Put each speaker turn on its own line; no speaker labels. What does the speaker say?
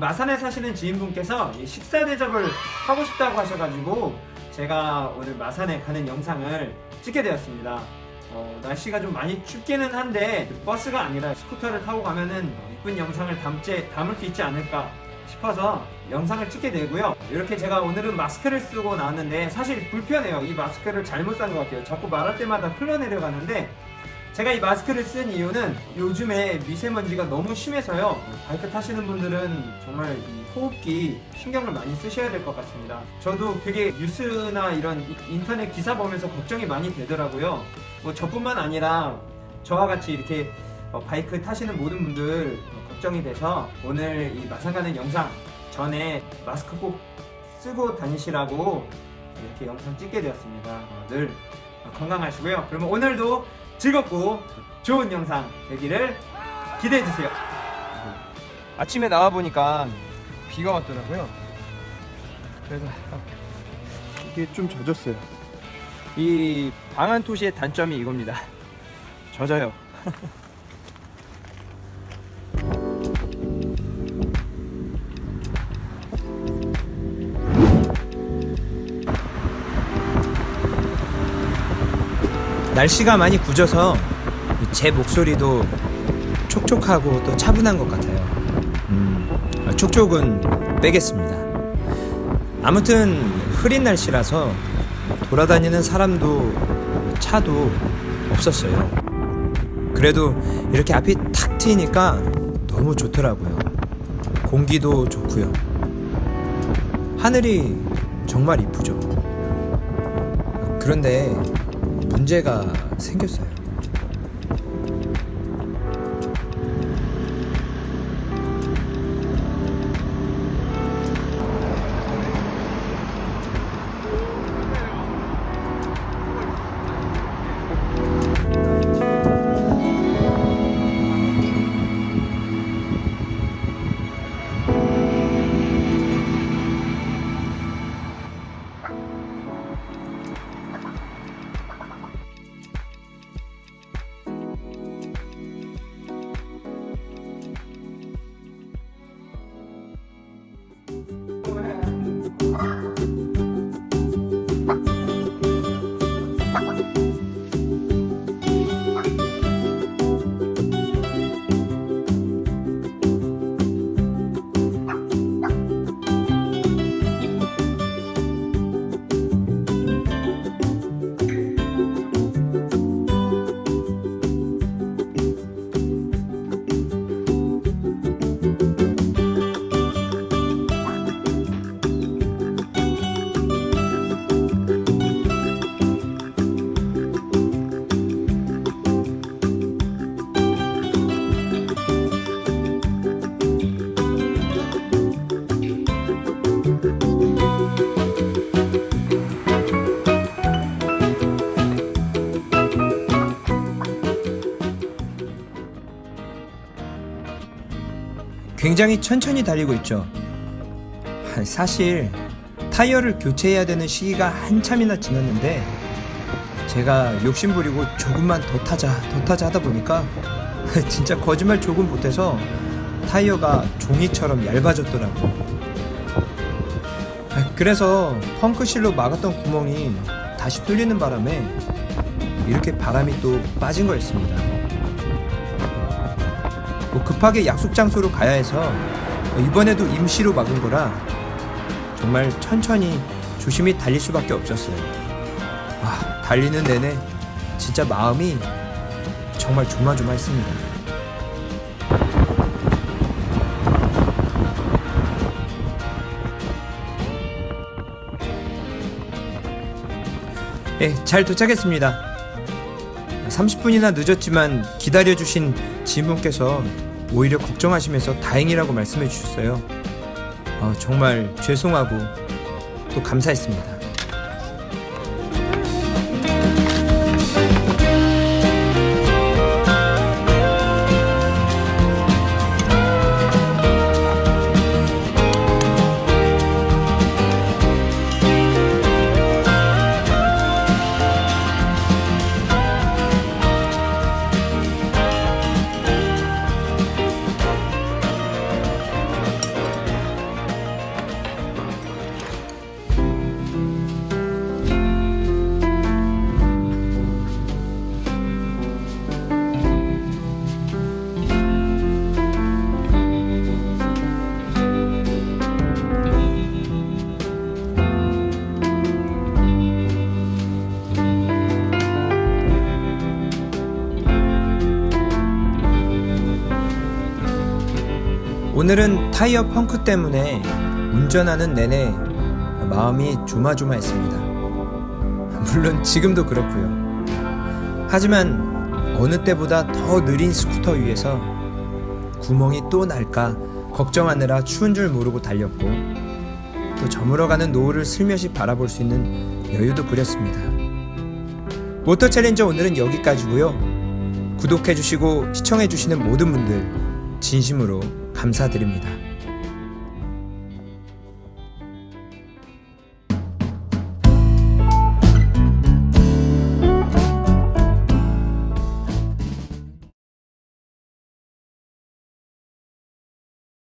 마산에 사시는 지인분께서 이 식사 대접을 하고 싶다고 하셔가지고 제가 오늘 마산에 가는 영상을 찍게 되었습니다. 어, 날씨가 좀 많이 춥기는 한데 버스가 아니라 스쿠터를 타고 가면은 이쁜 영상을 담지, 담을 수 있지 않을까 싶어서 영상을 찍게 되고요. 이렇게 제가 오늘은 마스크를 쓰고 나왔는데 사실 불편해요. 이 마스크를 잘못 산 것 같아요. 자꾸 말할 때마다 흘러내려가는데 제가 이 마스크를 쓴 이유는 요즘에 미세먼지가 너무 심해서요. 바이크 타시는 분들은 정말 이 호흡기 신경을 많이 쓰셔야 될 것 같습니다. 저도 되게 뉴스나 이런 이- 인터넷 기사 보면서 걱정이 많이 되더라고요. 뭐 저뿐만 아니라 저와 같이 이렇게 어, 바이크 타시는 모든 분들 어, 걱정이 돼서 오늘 이 마산 가는 영상 전에 마스크 꼭 쓰고 다니시라고 이렇게 영상 찍게 되었습니다. 어, 늘 건강하시고요. 그러면 오늘도 즐겁고 좋은 영상 되기를 기대해 주세요. 아침에 나와 보니까 비가 왔더라고요. 그래서 이게 좀 젖었어요. 이 방한 토시의 단점이 이겁니다. 젖어요. 날씨가 많이 굳어서 제 목소리도 촉촉하고 또 차분한 것 같아요. 음, 촉촉은 빼겠습니다. 아무튼 흐린 날씨라서 돌아다니는 사람도 차도 없었어요. 그래도 이렇게 앞이 탁 트이니까 너무 좋더라고요. 공기도 좋고요. 하늘이 정말 이쁘죠. 그런데 문제가 생겼어요. 굉장히 천천히 달리고 있죠. 사실 타이어를 교체해야 되는 시기가 한참이나 지났는데 제가 욕심부리고 조금만 더 타자 더 타자 하다 보니까 진짜 거짓말 조금 못해서 타이어가 종이처럼 얇아졌더라고. 그래서 펑크실로 막았던 구멍이 다시 뚫리는 바람에 이렇게 바람이 또 빠진 거였습니다. 뭐 급하게 약속 장소로 가야 해서 이번에도 임시로 막은 거라 정말 천천히 조심히 달릴 수밖에 없었어요. 와, 달리는 내내 진짜 마음이 정말 조마조마했습니다. 예, 잘 도착했습니다. 30분이나 늦었지만 기다려주신 지인분께서 오히려 걱정하시면서 다행이라고 말씀해 주셨어요. 어, 정말 죄송하고 또 감사했습니다.
오늘은 타이어 펑크 때문에 운전하는 내내 마음이 조마조마했습니다. 물론 지금도 그렇고요. 하지만 어느 때보다 더 느린 스쿠터 위에서 구멍이 또 날까 걱정하느라 추운 줄 모르고 달렸고 또 저물어가는 노을을 슬며시 바라볼 수 있는 여유도 부렸습니다. 모터 챌린저 오늘은 여기까지고요. 구독해주시고 시청해주시는 모든 분들 진심으로 감사드립니다.